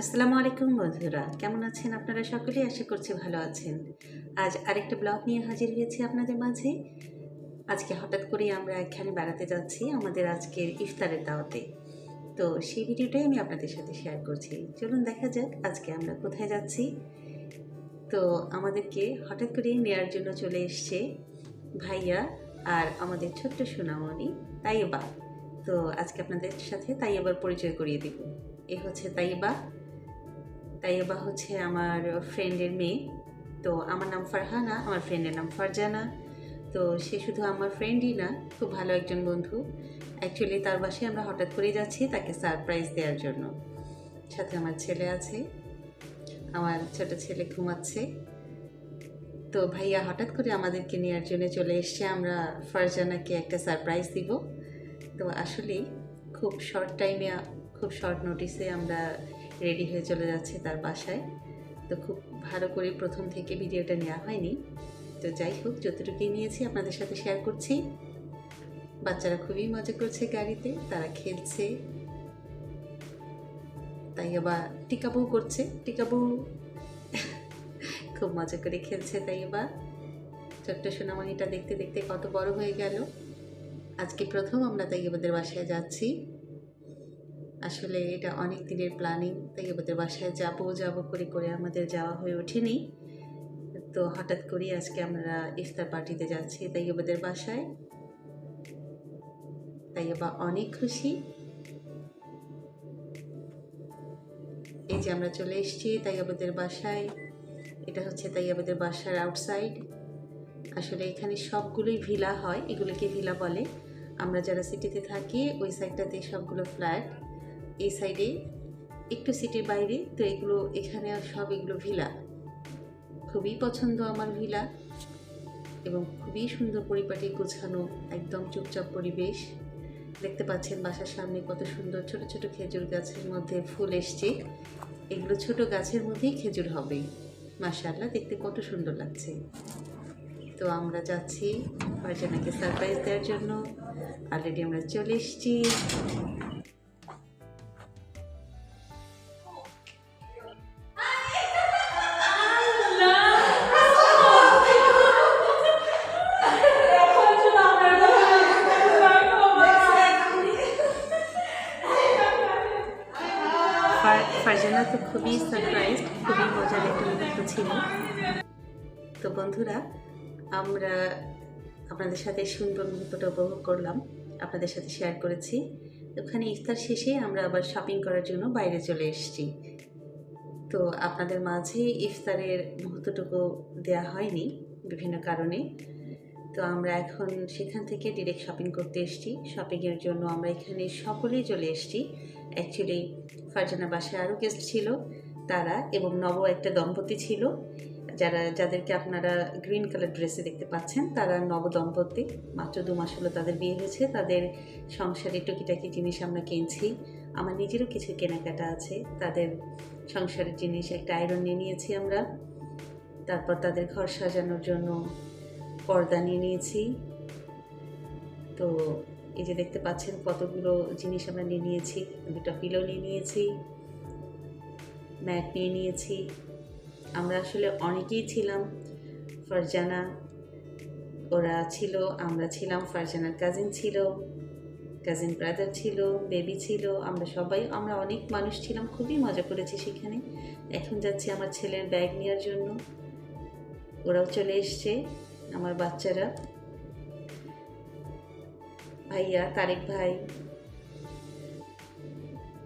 আসসালামু আলাইকুম বন্ধুরা। কেমন আছেন আপনারা সকলেই আশা করছি ভালো আছেন। আজ আরেকটা ব্লগ নিয়ে হাজির হয়েছি আপনাদের মাঝে। আজকে হঠাৎ করেই আমরা এখানে বেড়াতে যাচ্ছি আমাদের আজকের ইফতারের দাওয়াতে। তো সেই ভিডিওটাই আমি আপনাদের সাথে শেয়ার করছি। চলুন দেখা যাক আজকে আমরা কোথায় যাচ্ছি। তো আমাদেরকে হঠাৎ করেই নেওয়ার জন্য চলে এসছে ভাইয়া আর আমাদের ছোট্ট সোনামণি তাইবা তো আজকে আপনাদের সাথে তাইয়াবার পরিচয় করিয়ে দিব। এ হচ্ছে তাইবা তাইবা হচ্ছে আমার ফ্রেন্ডের মেয়ে। তো আমার নাম ফারহানা, আমার ফ্রেন্ডের নাম ফারজানা। তো সে শুধু আমার ফ্রেন্ডই না, খুব ভালো একজন বন্ধু। অ্যাকচুয়ালি তার বাসায় আমরা হঠাৎ করেই যাচ্ছি তাকে সারপ্রাইজ দেওয়ার জন্য। সাথে আমার ছেলে আছে। আমার ছোট ছেলে ঘুমাচ্ছে। তো ভাইয়া হঠাৎ করে আমাদেরকে নেওয়ার জন্য চলে এসছে। আমরা ফারজানাকে একটা সারপ্রাইজ দিব। তো আসলেই খুব শর্ট টাইমে খুব শর্ট নোটিসে আমরা রেডি হয়ে চলে যাচ্ছে তার বাসায়। তো খুব ভালো করে প্রথম থেকে ভিডিওটা নেওয়া হয়নি। তো যাই হোক যতটুকুই নিয়েছি আপনাদের সাথে শেয়ার করছি। বাচ্চারা খুবই মজা করছে গাড়িতে, তারা খেলছে। তাই আবার টিকাবু করছে টিকাবু খুব মজা করে খেলছে তাই আবার। ছোট্ট সোনামণিটা দেখতে দেখতে কত বড় হয়ে গেল। আজকে প্রথম আমরা তাইয়াবাদের বাসায় যাচ্ছি। আসলে এটা অনেক দিনের প্ল্যানিং তাই তাইয়াবাদের বাসায় যাব যাব করে করে আমাদের যাওয়া হয়ে ওঠেনি। তো হঠাৎ করেই আজকে আমরা ইফতার পার্টিতে যাচ্ছি, তাই তাইয়াবাদের বাসায়। তাইয়াবা অনেক খুশি। এই যে আমরা চলে এসেছি তাইয়াবাদের বাসায়। এটা হচ্ছে তাই তাইয়াবাদের বাসার আউটসাইড আসলে এখানে সবগুলোই ভিলা হয়, এগুলোকে ভিলা বলে। আমরা যারা সিটিতে থাকি, ওই সাইডটাতে সবগুলো ফ্ল্যাট এই সাইডে একটু সিটির বাইরে, তো এগুলো এখানে সব এগুলো ভিলা খুবই পছন্দ আমার ভিলা এবং খুবই সুন্দর পরিপাটি, গোছানো, একদম চুপচাপ পরিবেশ। দেখতে পাচ্ছেন বাসার সামনে কত সুন্দর ছোট ছোট খেজুর গাছের মধ্যে ফুল এসছে। এগুলো ছোট গাছের মধ্যেই খেজুর হবে। মাশাআল্লাহ, দেখতে কত সুন্দর লাগছে। তো আমরা যাচ্ছি ফারজানাকে সারপ্রাইজ দেওয়ার জন্য। অলরেডি আমরা চলে এসেছি। ফার- ফারজানা তো খুবই সারপ্রাইজ খুবই মজার একটা মুহূর্ত ছিল। তো বন্ধুরা, আমরা আপনাদের সাথে সুন্দর মুহূর্তটা উপভোগ করলাম, আপনাদের সাথে শেয়ার করেছি। ওখানে ইফতার শেষে আমরা আবার শপিং করার জন্য বাইরে চলে এসেছি। তো আপনাদের মাঝে ইফতারের মুহূর্তটুকু দেওয়া হয়নি বিভিন্ন কারণে। তো আমরা এখন সেখান থেকে ডিরেক্ট শপিং করতে এসেছি। শপিংয়ের জন্য আমরা এখানে সকলেই চলে এসেছি। অ্যাকচুয়ালি ফারজানা বাসায় আরও গেস্ট ছিল, তারা এবং নব একটা দম্পতি ছিল। যারা, যাদেরকে আপনারা গ্রিন কালার ড্রেসে দেখতে পাচ্ছেন, তারা নব দম্পতি। মাত্র দু মাস হলো তাদের বিয়ে হয়েছে। তাদের সংসারে টুকিটাকি জিনিস আমরা কিনছি। আমার নিজেরও কিছু কেনাকাটা আছে। তাদের সংসারের জিনিস, একটা আয়রন নিয়ে নিয়েছি আমরা। তারপর তাদের ঘর সাজানোর জন্য পর্দা নিয়ে নিয়েছি। তো এই যে দেখতে পাচ্ছেন কতগুলো জিনিস আমরা নিয়ে নিয়েছি, দুটো পিলো নিয়ে নিয়েছি ম্যাট নিয়ে নিয়েছি। আমরা আসলে অনেকেই ছিলাম ফারজানা, ওরা ছিল, আমরা ছিলাম ফারজানার কাজিন ছিল কাজিন ব্রাদার ছিল বেবি ছিল, আমরা সবাই, আমরা অনেক মানুষ ছিলাম, খুবই মজা করেছি সেখানে। এখন যাচ্ছি আমার ছেলের ব্যাগ নেওয়ার জন্য। ওরাও চলে এসছে। আমার বাচ্চারা। ভাইয়া, তারেক ভাই।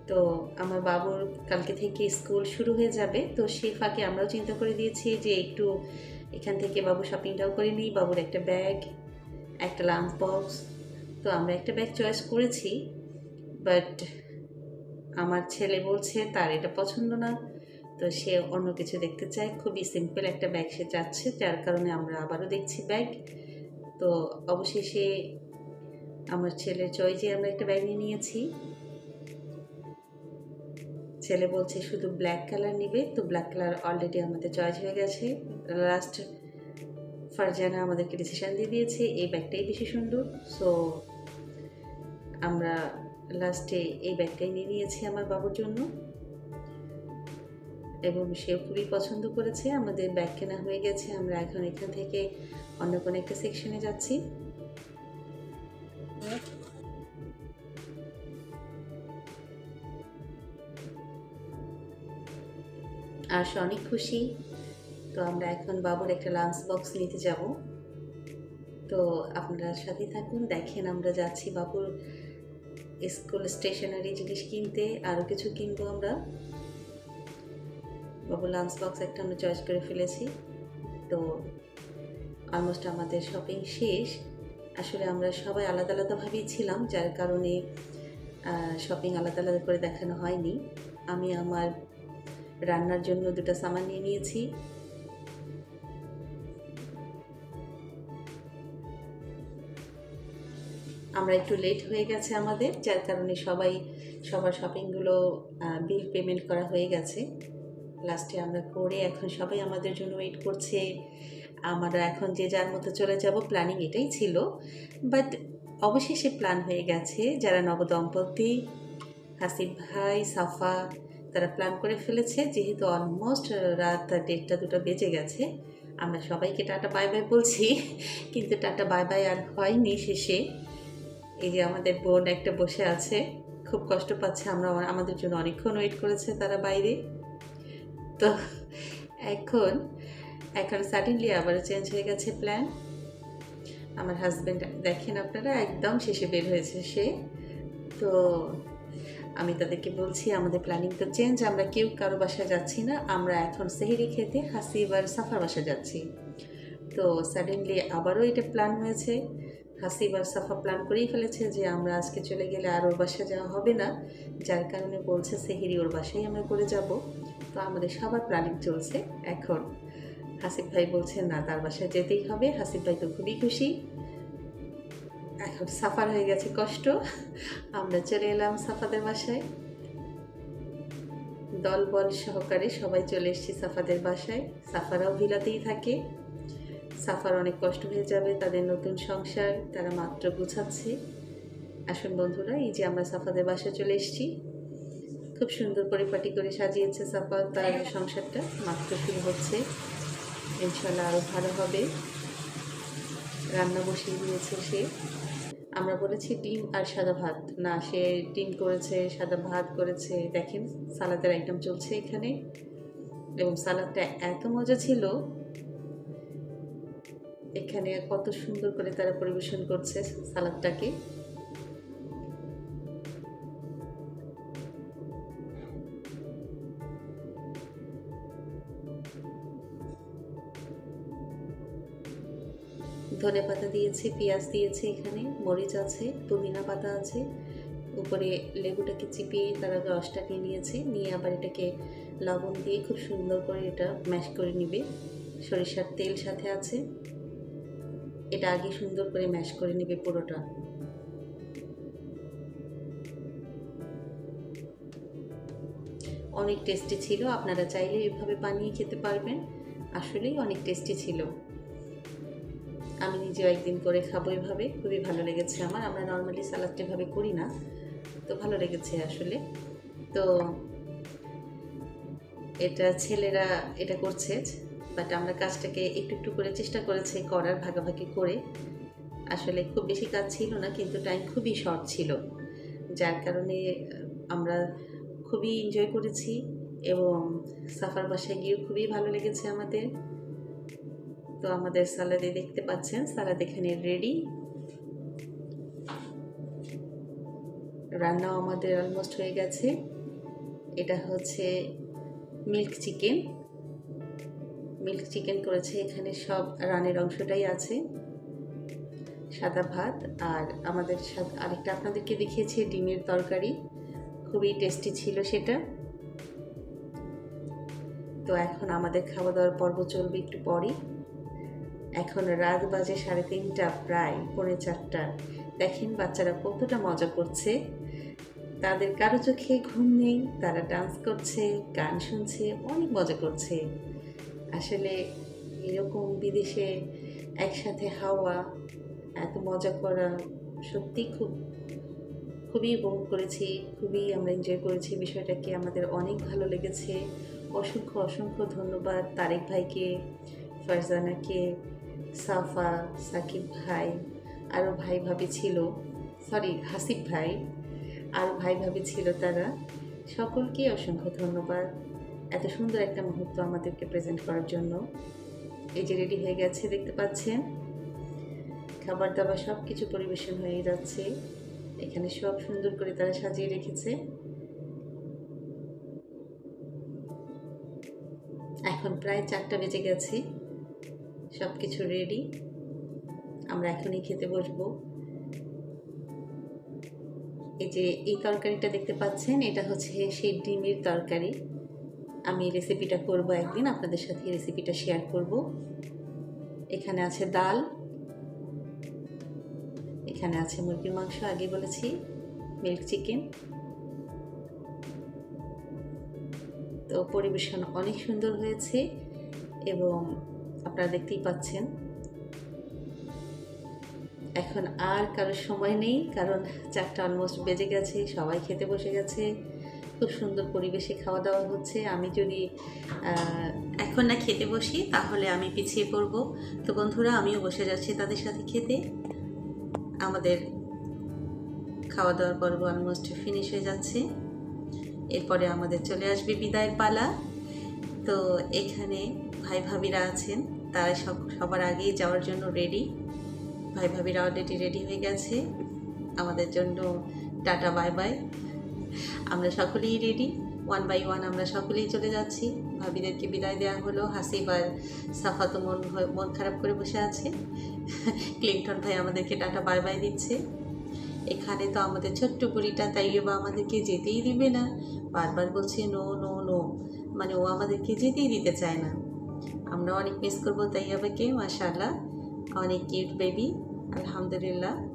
তো আমার বাবুর কালকে থেকে স্কুল শুরু হয়ে যাবে। তো সেই ফাঁকে আমরাও চিন্তা করে দিয়েছি যে একটু এখান থেকে বাবু শপিংটাও করে নিই। বাবুর একটা ব্যাগ, একটা লাঞ্চ বক্স তো আমরা একটা ব্যাগ চয়েস করেছি। বাট আমার ছেলে বলছে, তার এটা পছন্দ না। তো সে অন্য কিছু দেখতে চায়। খুবই সিম্পল একটা ব্যাগ সে চাচ্ছে, যার কারণে আমরা আবারও দেখছি ব্যাগ তো অবশেষে আমার ছেলে ছেলের চয়েসে আমরা একটা ব্যাগ নিয়ে নিয়েছি। ছেলে বলছে, শুধু ব্ল্যাক কালার নিবে। তো ব্ল্যাক কালার অলরেডি আমাদের চয়েস হয়ে গেছে। লাস্ট ফারজানা আমাদেরকে ডিসিশন দিয়ে দিয়েছে, এই ব্যাগটাই বেশি সুন্দর। সো আমরা লাস্টে এই ব্যাগটাই নিয়ে নিয়েছি আমার বাবুর জন্য। এবং সেও খুবই পছন্দ করেছে। আমাদের ব্যাগ কেনা হয়ে গেছে। আমরা এখন এখান থেকে অন্য কোনো একটা সেকশনে যাচ্ছি। আর সে অনেক খুশি। তো আমরা এখন বাবুর একটা লাঞ্চ বক্স নিতে যাব। তো আপনারা সাথে থাকুন। দেখেন আমরা যাচ্ছি বাবুর স্কুল স্টেশনারি জিনিস কিনতে। আরও কিছু কিনবো আমরা। বাবু লাঞ্চ বক্স একটা আমরা চয়েস করে ফেলেছি। তো অলমোস্ট আমাদের শপিং শেষ। আসলে আমরা সবাই আলাদা আলাদাভাবেই ছিলাম, যার কারণে শপিং আলাদা আলাদা করে দেখানো হয়নি। আমি আমার রান্নার জন্য দুটো সামান নিয়ে নিয়েছি। আমরা একটু লেট হয়ে গেছে আমাদের, যার কারণে সবাই, সবার শপিংগুলো বিল পেমেন্ট করা হয়ে গেছে। লাস্টে আমরা করে এখন সবাই আমাদের জন্য ওয়েট করছে। আমরা এখন যে যার মতো চলে যাব প্ল্যানিং এটাই ছিল। বাট অবশেষে প্ল্যান হয়ে গেছে যারা নবদম্পতি, হাসিব ভাই, সাফা, তারা প্ল্যান করে ফেলেছে। যেহেতু অলমোস্ট রাত দেড়টা দুটো বেজে গেছে, আমরা সবাইকে টাটা বাই বাই বলছি। কিন্তু টাটা বাই বাই আর হয়নি শেষে। এই যে আমাদের বোন একটা বসে আছে, খুব কষ্ট পাচ্ছে। আমরা, আমাদের জন্য অনেকক্ষণ ওয়েট করেছে তারা বাইরে। তো এখন এখন সাডেনলি আবার চেঞ্জ হয়ে গেছে প্ল্যান আমার হাজব্যান্ড দেখেন আপনারা, একদম শেষে বের হয়েছে সে। তো আমি তাদেরকে বলছি, আমাদের প্ল্যানিং তো চেঞ্জ আমরা কেউ কারও বাসায় যাচ্ছি না, আমরা এখন সেহেরি খেতে হাসিব আর সাফার বাসায় যাচ্ছি। তো সাডেনলি আবারও এটা প্ল্যান হয়েছে। হাসিব আর সাফা প্ল্যান করেই ফেলেছে যে আমরা আজকে চলে গেলে আর ওর বাসায় যাওয়া হবে না। যার কারণে বলছে সেহেরি ওর বাসায় আমরা করে যাব। তো আমাদের সবার প্ল্যানিং চলছে এখন। হাসিব ভাই বলছেন না, তার বাসায় যেতেই হবে। হাসিব ভাই তো খুবই খুশি। এখন সাফার হয়ে গেছে কষ্ট। আমরা চলে এলাম সাফাদের বাসায়। দল বল সহকারে সবাই চলে এসেছি সাফাদের বাসায়। সাফারাও ভিলাতেই থাকে। সাফার অনেক কষ্ট হয়ে যাবে, তাদের নতুন সংসার, তারা মাত্র গুছাচ্ছে। আসুন বন্ধুরা, এই যে আমরা সাফাদের বাসায় চলে এসেছি। খুব সুন্দর পরিপাটি করে সাজিয়েছে সাফা, তার সংসারটা মাত্র শুরু হচ্ছে। ইনশাল্লাহ আরও ভালো হবে। রান্না বসিয়ে দিয়েছে সে। আমরা বলেছি ডিম আর সাদা ভাত। না, সে ডিম করেছে, সাদা ভাত করেছে। দেখেন, সালাদের আইটেম চলছে এখানে। এবং সালাদটা এত মজা ছিল এখানে কত সুন্দর করে তারা পরিবেশন করছে সালাদটাকে। ধনে পাতা দিয়েছে, পেঁয়াজ দিয়েছে এখানে, মরিচ আছে পুদিনা পাতা আছে। উপরে লেবুটাকে চিপিয়ে তারা রসটাকে নিয়েছে, নিয়ে আবার এটাকে লবণ দিয়ে খুব সুন্দর করে এটা ম্যাশ করে নিবে। সরিষার তেল সাথে আছে। এটা আগে সুন্দর করে ম্যাশ করে নেবে পুরোটা। অনেক টেস্টি ছিল, আপনারা চাইলে এভাবে বানিয়ে খেতে পারবেন। আসলেই অনেক টেস্টি ছিল। আমি নিজেও একদিন করে খাব এভাবে, খুবই ভালো লেগেছে আমার। আমরা নর্মালি সালাদটা এভাবে করি না, তো ভালো লেগেছে আসলে। তো এটা ছেলেরা এটা করছে। বাট আমরা কাজটাকে একটু একটু করে চেষ্টা করেছি, করার ভাগাভাগি করে। আসলে খুব বেশি কাজ ছিল না, কিন্তু টাইম খুবই শর্ট ছিল। যার কারণে, আমরা খুবই এনজয় করেছি এবং সাফার বাসায় গিয়েও খুবই ভালো লেগেছে আমাদের। তো আমাদের সালাদে দেখতে পাচ্ছেন সালাদ এখানে রেডি রান্নাও আমাদের অলমোস্ট হয়ে গেছে। এটা হচ্ছে মিল্ক চিকেন মিল্ক চিকেন করেছে, এখানে সব রানের অংশটাই আছে। সাদা ভাত, আর আমাদের আরেকটা আপনাদেরকে দেখিয়েছি, ডিমের তরকারি। খুবই টেস্টি ছিল সেটা। তো এখন আমাদের খাওয়া দাওয়ার পর্ব চলবে একটু পরই এখন রাত বাজে সাড়ে তিনটা, প্রায় পৌনে চারটা। দেখেন বাচ্চারা কতটা মজা করছে। তাদের কারও চোখে ঘুম নেই, তারা ডান্স করছে, গান শুনছে, অনেক মজা করছে। আসলে এরকম বিদেশে একসাথে হাওয়া, এত মজা করা সত্যি খুব, খুবই উপভোগ করেছি, খুবই আমরা এনজয় করেছি বিষয়টাকে। আমাদের অনেক ভালো লেগেছে। অসংখ্য অসংখ্য ধন্যবাদ তারেক ভাইকে, ফারজানাকে, সাফা, সাকিব ভাই আরও ভাই ভাবি ছিল। সরি হাসিব ভাই আরও ভাই ভাবি ছিল তারা। সকলকে অসংখ্য ধন্যবাদ। এত সুন্দর একটা মুহূর্ত আমাদেরকে প্রেজেন্ট করার জন্য। এই যে রেডি হয়ে গেছে, দেখতে পাচ্ছেন? খাবার দাবার সব কিছু পরিবেশন হয়ে যাচ্ছে। এখানে সব সুন্দর করে তারা সাজিয়ে রেখেছে। এখন প্রায় চারটা বেজে গেছে। সব কিছু রেডি আমরা এখনই খেতে বসবো। এই যে এই তরকারিটা দেখতে পাচ্ছেন, এটা হচ্ছে সেই ডিমের তরকারি। আমি রেসিপিটা করব একদিন, আপনাদের সাথে রেসিপিটা শেয়ার করব। এখানে আছে ডাল। এখানে আছে মুরগির মাংস, আগে বলেছি মিল্ক চিকেন তো পরিবেশন অনেক সুন্দর হয়েছে এবং আপনারা দেখতেই পাচ্ছেন। এখন আর কারোর সময় নেই, কারণ চারটা অলমোস্ট বেজে গেছে, সবাই খেতে বসে গেছে। খুব সুন্দর পরিবেশে খাওয়া দাওয়া হচ্ছে। আমি যদি এখন না খেতে বসি, তাহলে আমি পিছিয়ে পড়ব। তো বন্ধুরা, আমিও বসে যাচ্ছি তাদের সাথে খেতে। আমাদের খাওয়া দাওয়ার পর্ব অলমোস্ট ফিনিশ হয়ে যাচ্ছে। এরপরে আমাদের চলে আসবে বিদায়ের পালা। তো এখানে ভাই ভাবিরা আছেন, তারা সব, সবার আগেই যাওয়ার জন্য রেডি ভাই ভাবিরা অলরেডি রেডি হয়ে গেছে। আমাদের জন্য টাটা বাই বাই আমরা সকলেই রেডি ওয়ান বাই ওয়ান আমরা সকলেই চলে যাচ্ছি। ভাবিদেরকে বিদায় দেওয়া হলো। হাসিব আর সাফা তো মন মন খারাপ করে বসে আছে। ক্লিন্টন ভাই আমাদেরকে টাটা বাই বাই দিচ্ছে। এখানে তো আমাদের ছোট্ট বুড়িটা, তাই বা আমাদেরকে যেতেই দিবে না। বারবার বলছে নো নো নো মানে ও আমাদেরকে যেতেই দিতে চায় না। আমরা অনেক মিস করব তাই তাইয়াবাকে মাশাল্লাহ অনেক কিউট বেবি আলহামদুলিল্লাহ।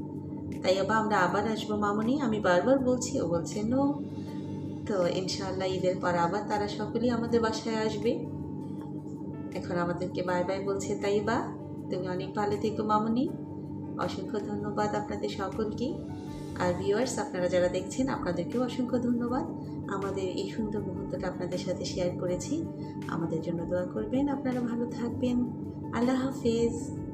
তাইয়াবা আমরা আবার আসব মামনি। আমি বারবার বলছি, ও বলছে নো তো ইনশাআল্লাহ ঈদের পর আবার তারা সকলেই আমাদের বাসায় আসবে। এখন আমাদেরকে বাই বাই বলছে তাই বা তুমি অনেক ভালো থেকো মামনি। অসংখ্য ধন্যবাদ আপনাদের সকলকে। আর ভিউয়ার্স আপনারা যারা দেখছেন, আপনাদেরকেও অসংখ্য ধন্যবাদ। আমাদের এই সুন্দর মুহূর্তটা আপনাদের সাথে শেয়ার করেছি। আমাদের জন্য দোয়া করবেন। আপনারা ভালো থাকবেন। আল্লাহ হাফেজ।